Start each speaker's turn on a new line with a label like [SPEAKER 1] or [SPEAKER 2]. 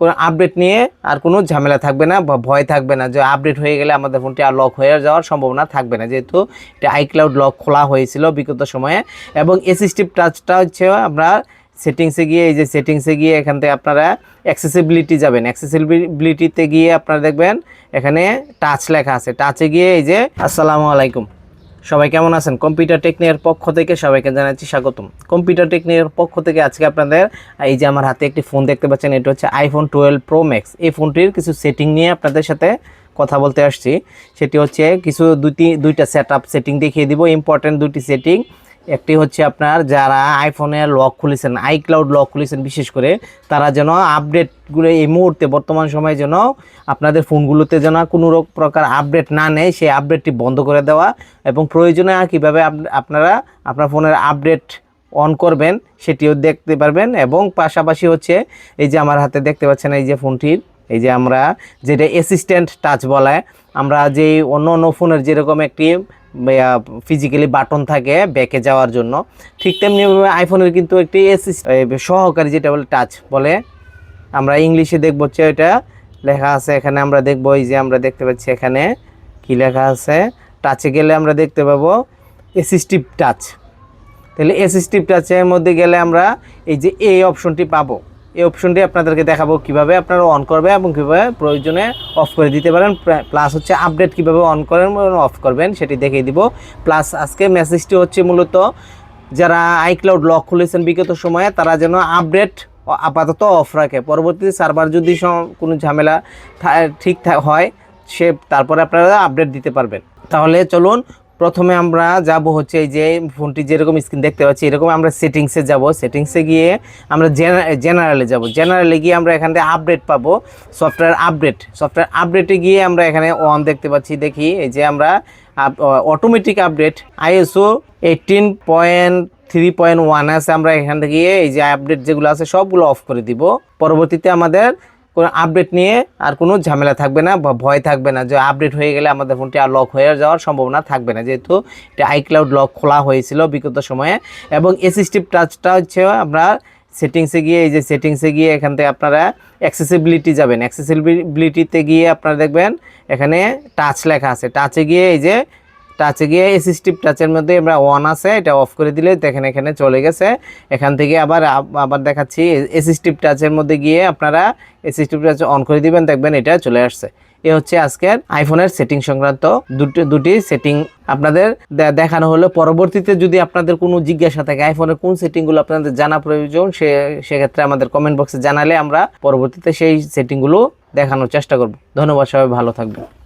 [SPEAKER 1] কোনো আপডেট নিয়ে আর কোনো ঝামেলা থাকবে না বা ভয় থাকবে না। যে আপডেট হয়ে গেলে আমাদের ফোনটি আর লক হয়ে যাওয়ার সম্ভাবনা থাকবে না। যেহেতু এটা আইক্লাউড লক খোলা হয়েছিল বিগত সময়ে এবং এসিস্টিভ টাচটা হচ্ছে আমরা সেটিংসে গিয়ে, এই যে সেটিংসে গিয়ে এখান থেকে আপনারা অ্যাক্সেসিবিলিটি যাবেন। অ্যাক্সেসিবিলিটিতে গিয়ে আপনারা দেখবেন এখানে টাচ লেখা আছে। টাচে গিয়ে এই যে, আসসালামু আলাইকুম। সবাই কেমন আছেন? কম্পিউটার টেকনিকের পক্ষ থেকে সবাইকে জানাচ্ছি স্বাগতম। কম্পিউটার টেকনিকের পক্ষ থেকে আজকে আপনাদের, এই যে আমার হাতে একটি ফোন দেখতে পাচ্ছেন, এটা হচ্ছে আইফোন টুয়েলভ প্রো ম্যাক্স এই ফোনটির কিছু সেটিং নিয়ে আপনাদের সাথে কথা বলতে আসছি। সেটি হচ্ছে কিছু দুটি দুইটা সেট আপ সেটিং দেখিয়ে দিব। ইম্পর্টেন্ট দুটি সেটিং একটি হচ্ছে আপনার যারা আইফোনের লক খুলেছেন আইক্লাউড লক খুলেছেন বিশেষ করে, তারা যেন আপডেটগুলো এই মুহূর্তে বর্তমান সময়ে যেন আপনাদের ফোনগুলোতে যেন কোনো রক- প্রকার আপডেট না নেয়, সেই আপডেটটি বন্ধ করে দেওয়া এবং প্রয়োজনে কীভাবে আপ- আপনারা আপনার ফোনের আপডেট অন করবেন, সেটিও দেখতে পারবেন এবং পাশাপাশি হচ্ছে এই যে আমার হাতে দেখতে পাচ্ছেন এই যে ফোনটির এই যে আমরা যেটা অ্যাসিস্ট্যান্ট টাচ বলায়, আমরা যে অন্য অন্য ফোনের যেরকম একটি ফিজিক্যালি বাটন থাকে ব্যাকে যাওয়ার জন্য। ঠিক তেমনি আইফোনের কিন্তু একটি এই সহকারী যেটা বলে টাচ বলে। আমরা ইংলিশে দেখব হচ্ছে এটা। লেখা আছে এখানে আমরা দেখব, এই যে আমরা দেখতে পাচ্ছি এখানে কি লেখা আছে। টাচে গেলে আমরা দেখতে পাবো অ্যাসিস্টিভ টাচ তাহলে অ্যাসিস্টিভ টাচের মধ্যে গেলে আমরা এই যে এই অপশনটি পাবো। এই অপশনটি আপনাদেরকে দেখাবো কীভাবে আপনারা অন করবে এবং কীভাবে প্রয়োজনে অফ করে দিতে পারেন। প্লাস হচ্ছে আপডেট কীভাবে অন করেন অফ করবেন, সেটি দেখিয়ে দিব। প্লাস আজকে মেসেজটি হচ্ছে মূলত যারা আইক্লাউড লক খুলেছেন বিগত সময়ে, তারা যেন আপডেট আপাতত অফ রাখে। পরবর্তীতে সার্ভার যদি কোনো ঝামেলা ঠিক হয়, সে, তারপরে আপনারা আপডেট দিতে পারবেন। তাহলে চলুন প্রথমে আমরা যাব হচ্ছে এই যে ফোনটি যেরকম স্ক্রিন দেখতে পাচ্ছি, এরকম আমরা সেটিংসে যাব। সেটিংসে গিয়ে আমরা জেনারেলে যাব। জেনারেলে গিয়ে আমরা এখান থেকে আপডেট পাবো সফটওয়্যার আপডেট সফটওয়্যার আপডেটে গিয়ে আমরা এখানে অন দেখতে পাচ্ছি, দেখি এই যে আমরা automatic update ISO eighteen point three point one আছে। আমরা এখান থেকে এই যে আপডেট যেগুলো আছে সবগুলো অফ করে দিব। পরবর্তীতে আমাদের কোনো আপডেট নিয়ে আর কোনো ঝামেলা থাকবে না বা ভয় থাকবে না। যে আপডেট হয়ে গেলে আমাদের ফোনটি আর লক হয়ে যাওয়ার সম্ভাবনা থাকবে না। যেহেতু এটা আইক্লাউড লক খোলা হয়েছিল বিগত সময়ে এবং এসিস্টিভ টাচটা হচ্ছে আমরা সেটিংসে গিয়ে, এই যে সেটিংসে গিয়ে এখান থেকে আপনারা অ্যাক্সেসিবিলিটি যাবেন। অ্যাক্সেসিবিলিটিতে গিয়ে আপনারা দেখবেন এখানে টাচ লেখা আছে। টাচে গিয়ে এই যে টাচে গিয়ে অ্যাসিস্টিভ টাচের মধ্যে আমরা ওয়ান আছে, এটা অফ করে দিলে দেখেন এখানে চলে গেছে। এখান থেকে আবার আবার দেখাচ্ছি অ্যাসিস্টিভ টাচের মধ্যে গিয়ে আপনারা অ্যাসিস্টিভ টাচ অন করে দিবেন, দেখবেন এটা চলে আসছে। এ হচ্ছে আজকের আইফোনের সেটিং সংক্রান্ত দুটি দুটি সেটিং আপনাদের দেখানো হলো। পরবর্তীতে যদি আপনাদের কোনো জিজ্ঞাসা থাকে আইফোনের কোন সেটিংগুলো আপনাদের জানা প্রয়োজন, সে, সেক্ষেত্রে আমাদের কমেন্ট বক্সে জানালে আমরা পরবর্তীতে সেই সেটিংগুলো দেখানোর চেষ্টা করব। ধন্যবাদ সবাই, ভালো থাকবেন।